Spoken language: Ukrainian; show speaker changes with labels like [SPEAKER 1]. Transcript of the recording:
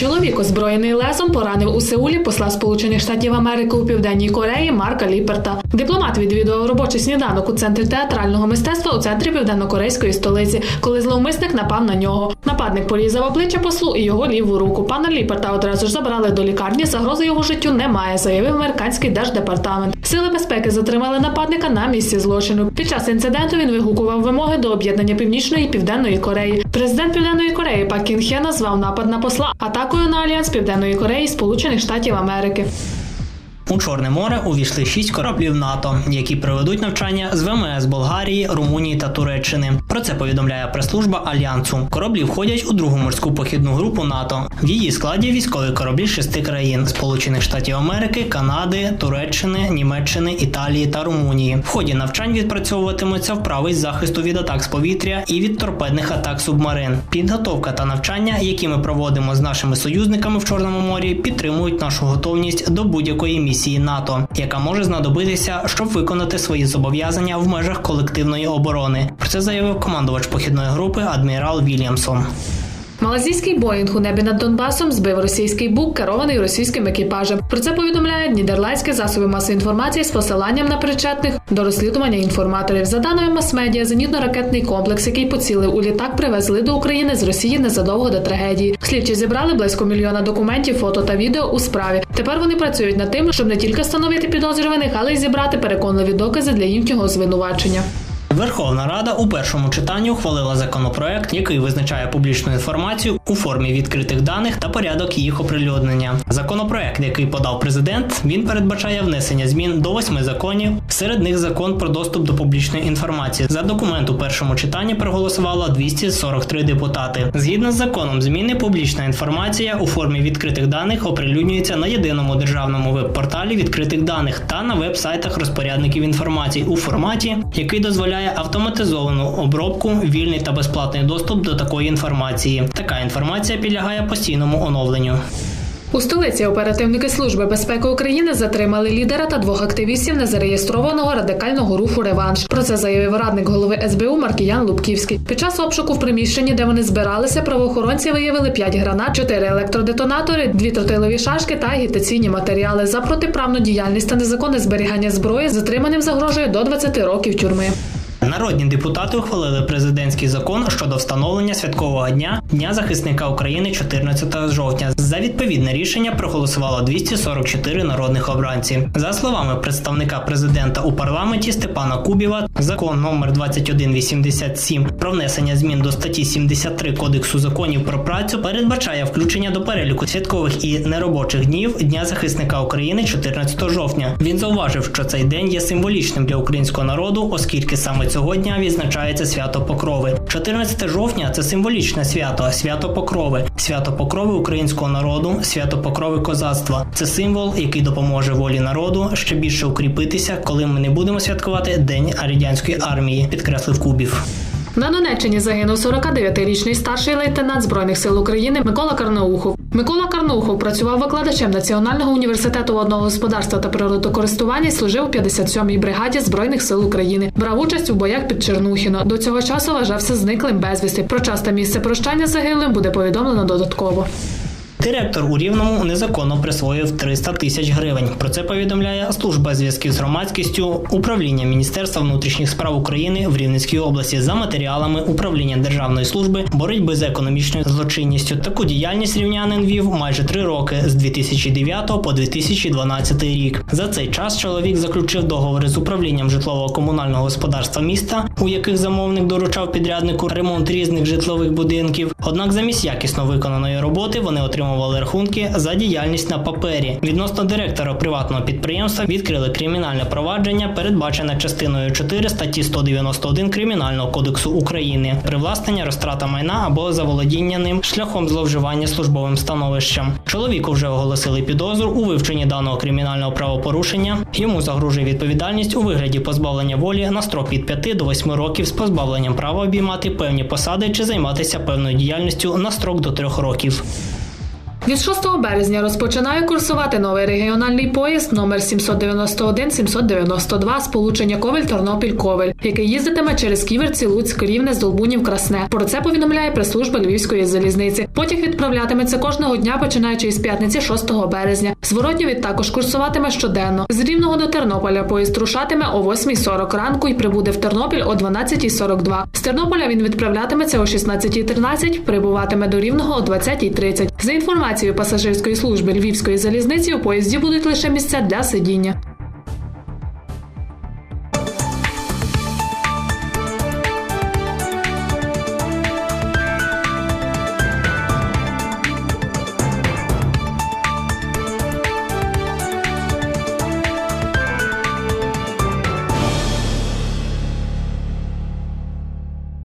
[SPEAKER 1] Чоловік, озброєний лезом, поранив у Сеулі посла Сполучених Штатів Америки у Південній Кореї Марка Ліперта. Дипломат відвідував робочий сніданок у центрі театрального мистецтва у центрі південнокорейської столиці, коли зловмисник напав на нього. Нападник порізав обличчя послу і його ліву руку. Пана Ліперта одразу ж забрали до лікарні. Загрози його життю немає, заявив американський держдепартамент. Сили безпеки затримали нападника на місці злочину. Під час інциденту він вигукував вимоги до об'єднання Північної і Південної Кореї. Президент Південної Кореї Пак Кін Хє назвав напад на посла атакою на альянс Південної Кореї Сполучених Штатів Америки.
[SPEAKER 2] У Чорне море увійшли шість кораблів НАТО, які проведуть навчання з ВМС Болгарії, Румунії та Туреччини. Про це повідомляє прес-служба Альянсу. Кораблі входять у другу морську похідну групу НАТО. В її складі військові кораблі шести країн: Сполучених Штатів Америки, Канади, Туреччини, Німеччини, Італії та Румунії. В ході навчань відпрацьовуватимуться вправи з захисту від атак з повітря і від торпедних атак субмарин. Підготовка та навчання, які ми проводимо з нашими союзниками в Чорному морі, підтримують нашу готовність до будь-якої місії НАТО, яка може знадобитися, щоб виконати свої зобов'язання в межах колективної оборони. Про це заявив командувач похідної групи адмірал Вільямсон.
[SPEAKER 1] Малазійський Боїнг у небі над Донбасом збив російський бук, керований російським екіпажем. Про це повідомляють нідерландські засоби масової інформації з посиланням на причетних до розслідування інформаторів. За даними мас-медіа, зенітно-ракетний комплекс, який поцілив у літак, привезли до України з Росії незадовго до трагедії. Слідчі зібрали близько мільйона документів, фото та відео у справі. Тепер вони працюють над тим, щоб не тільки встановити підозрюваних, але й зібрати переконливі докази для їхнього звинувачення.
[SPEAKER 2] Верховна Рада у першому читанні ухвалила законопроект, який визначає публічну інформацію у формі відкритих даних та порядок їх оприлюднення. Законопроект, який подав президент, він передбачає внесення змін до восьми законів. Серед них закон про доступ до публічної інформації. За документ у першому читанні проголосувало 243 депутати. Згідно з законом, зміни публічна інформація у формі відкритих даних оприлюднюється на єдиному державному веб-порталі відкритих даних та на веб-сайтах розпорядників інформації у форматі, який дозволяє автоматизовану обробку, вільний та безплатний доступ до такої інформації. Така інформація підлягає постійному оновленню.
[SPEAKER 1] У столиці оперативники служби безпеки України затримали лідера та двох активістів незареєстрованого радикального руху Реванш. Про це заявив радник голови СБУ Маркіян Лубківський. Під час обшуку в приміщенні, де вони збиралися, правоохоронці виявили 5 гранат, 4 електродетонатори, 2 тротилові шашки та агітаційні матеріали. За протиправну діяльність та незаконне зберігання зброї затриманим загрожує до 20 років тюрми.
[SPEAKER 2] Народні депутати ухвалили президентський закон щодо встановлення святкового дня Дня захисника України 14 жовтня. За відповідне рішення проголосувало 244 народних обранці. За словами представника президента у парламенті Степана Кубіва, закон номер 2187 про внесення змін до статті 73 Кодексу законів про працю передбачає включення до переліку святкових і неробочих днів Дня захисника України 14 жовтня. Він зауважив, що цей день є символічним для українського народу, оскільки саме цього дня відзначається свято Покрови. 14 жовтня це символічне свято, свято Покрови, свято Покрови українського народу, свято Покрови козацтва. Це символ, який допоможе волі народу ще більше укріпитися, коли ми не будемо святкувати День радянської армії, підкреслив Кубів.
[SPEAKER 1] На Донеччині загинув 49-річний старший лейтенант збройних сил України Микола Карнаухов. Микола Карнаухов працював викладачем Національного університету водного господарства та природокористування і служив у 57-й бригаді збройних сил України. Брав участь у боях під Чернухіно. До цього часу вважався зниклим безвісти. Про час та місце прощання загиблим буде повідомлено додатково.
[SPEAKER 2] Директор у Рівному незаконно присвоїв 300 тисяч гривень. Про це повідомляє служба зв'язків з громадськістю управління Міністерства внутрішніх справ України в Рівненській області за матеріалами управління Державної служби боротьби з економічною злочинністю. Таку діяльність рівнянин вів майже три роки з 2009 по 2012 рік. За цей час чоловік заключив договори з управлінням житлово-комунального господарства міста, у яких замовник доручав підряднику ремонт різних житлових будинків. Однак, замість якісно виконаної роботи вони отримували рахунки за діяльність на папері. Відносно директора приватного підприємства відкрили кримінальне провадження, передбачене частиною 4 статті 191 Кримінального кодексу України, привласнення, розтрата майна або заволодіння ним шляхом зловживання службовим становищем. Чоловіку вже оголосили підозру у вивченні даного кримінального правопорушення. Йому загрожує відповідальність у вигляді позбавлення волі на строк від 5 до 8 років з позбавленням права обіймати певні посади чи займатися певною діяльністю на строк до 3 років.
[SPEAKER 1] Від 6 березня розпочинає курсувати новий регіональний поїзд номер 791-792 сполучення Ковель-Тернопіль-Ковель, який їздитиме через Ківерці, Луцьк, Рівне, Здолбунів, Красне. Про це повідомляє прес-служба Львівської залізниці. Потяг відправлятиметься кожного дня, починаючи із п'ятниці 6 березня. Зворотньо від також курсуватиме щоденно. З Рівного до Тернополя поїзд рушатиме о 8.40 ранку і прибуде в Тернопіль о 12.42. З Тернополя він відправлятиметься о 16.13, прибуватиме до Рівного о 20.30. За інформацією пасажирської служби Львівської залізниці, у поїзді будуть лише місця для сидіння.